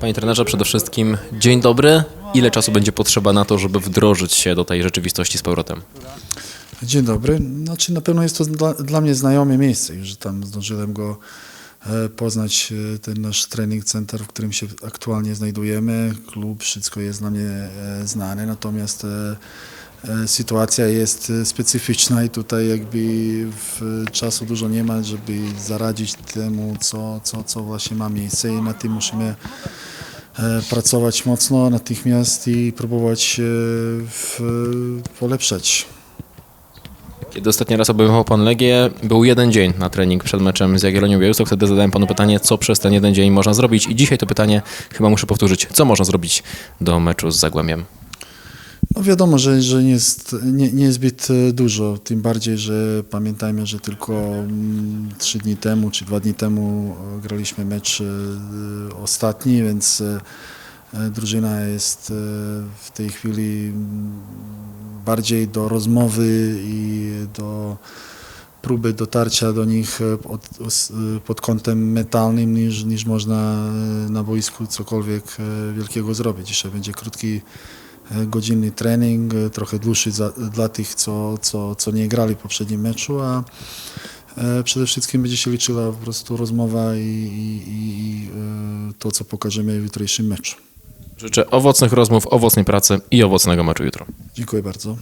Panie trenerze, przede wszystkim dzień dobry. Ile czasu będzie potrzeba na to, żeby wdrożyć się do tej rzeczywistości z powrotem? Dzień dobry. Znaczy na pewno jest to dla, dla mnie znajome miejsce, już tam zdążyłem go e, poznać, e, ten nasz trening center, w którym się aktualnie znajdujemy. Klub, wszystko jest dla mnie e, znane, natomiast sytuacja jest e, specyficzna i tutaj jakby w, czasu dużo nie ma, żeby zaradzić temu, co, co, co właśnie ma miejsce i na tym musimy e, pracować mocno natychmiast i próbować e, polepszać. Kiedy ostatni raz obejmował Pan Legię, był jeden dzień na trening przed meczem z Jagiellonią Białystok. Wtedy zadałem Panu pytanie, co przez ten jeden dzień można zrobić. I dzisiaj to pytanie chyba muszę powtórzyć. Co można zrobić do meczu z Zagłębiem? No wiadomo, że, że nie jest nie, niezbyt e, dużo, tym bardziej, że pamiętajmy, że tylko mm, trzy dni temu czy dwa dni temu e, graliśmy mecz e, ostatni, więc drużyna jest w tej chwili mm, bardziej do rozmowy i do próby dotarcia do nich od, os- e, pod kątem mentalnym niż, niż można na boisku cokolwiek wielkiego zrobić. Dzisiaj będzie krótki godzinny trening, e, trochę dłuższy za, dla tych, co, co, co nie grali w poprzednim meczu, a e, przede wszystkim będzie się liczyła po prostu rozmowa i, i, i e, to, co pokażemy w jutrzejszym meczu. Życzę owocnych rozmów, owocnej pracy i owocnego meczu jutro. Dziękuję bardzo.